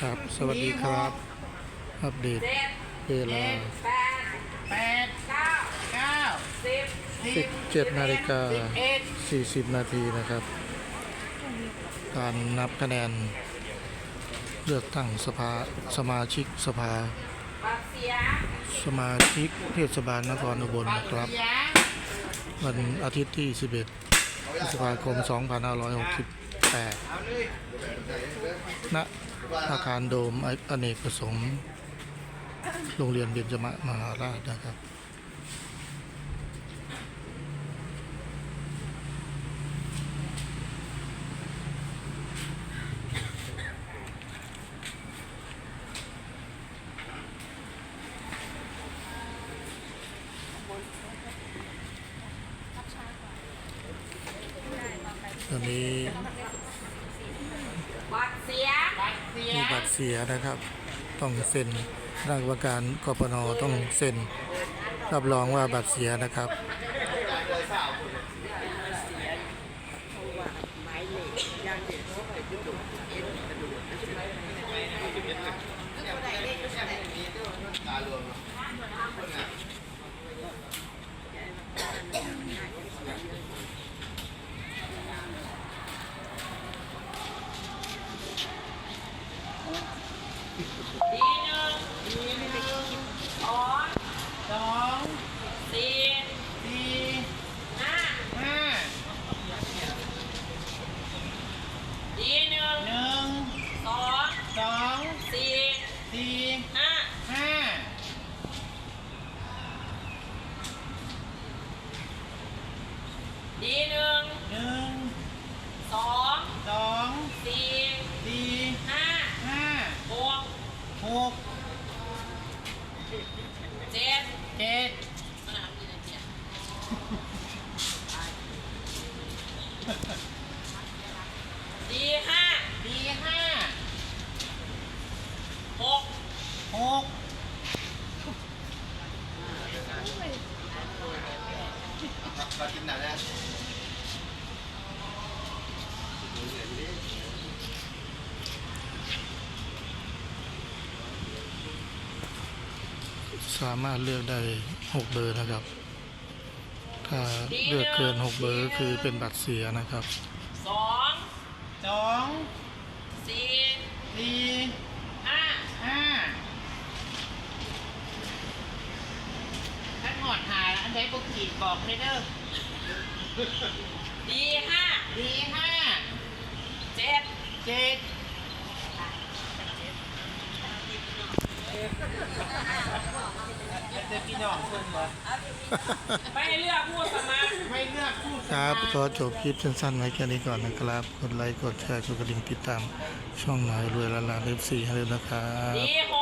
ครับ สวัสดีครับ อัปเดตเวลาแปดเก้าเก้าสิบเจ็ดนาฬิกาสี่สิบนาทีนะครับ การนับคะแนน เลือกตั้งสภาสมาชิกสภา สมาชิกเทศบาลนครอุบลนะครับ วันอาทิตย์ที่ 11พฤษภาคมสองพันห้าร้อยหกสิบ 8ณอาคารโดมอเนกประสงค์โรงเรียนเบญจมะมหาราชนะครับ ตอนนี้ บัตรเสียบัตรเสียมีบัตรเสียนะครับ ต้องเซ็นคณะกรรมการกปนต้องเซ็นรับรองว่าบัตรเสียนะครับดีหนึ่งดี หนึ่งสอง สอง สี่ สี่ ห้า ห้า ดีหนึ่ง หนึ่ง สอง สอง สี่ สี่ ห้า ห้า ดีหนึ่ง หนึ่ง สอง สอง สี่ สี่ ห้า ห้า หก หก เจ็ดเจ็ดดีห้าดีห้าหกหก สามารถเลือกได้ 6 เบอร์นะครับ ถ้าเลือกเกิน 6 เบอร์ก็คือเป็นบัตรเสียนะครับสองสองสี่สี่ห้าห้าท่านหอดหาอันใดบุกขีดบอกเลยเด้อดีห้าดีห้าเจ็ดเจ็ดจะพี่น้องคนเหรอไม่เลือกผู้สมัครไม่เลือกผู้สคมัรับครขอจบคลิปสั้นๆไว้แค่นี้ก่อนนะครับ กดไลค์ กดแชร์ กดกระดิ่งติดตาม ช่องหนายรวยละลานเอฟซีให้ด้วยนะครับดีหก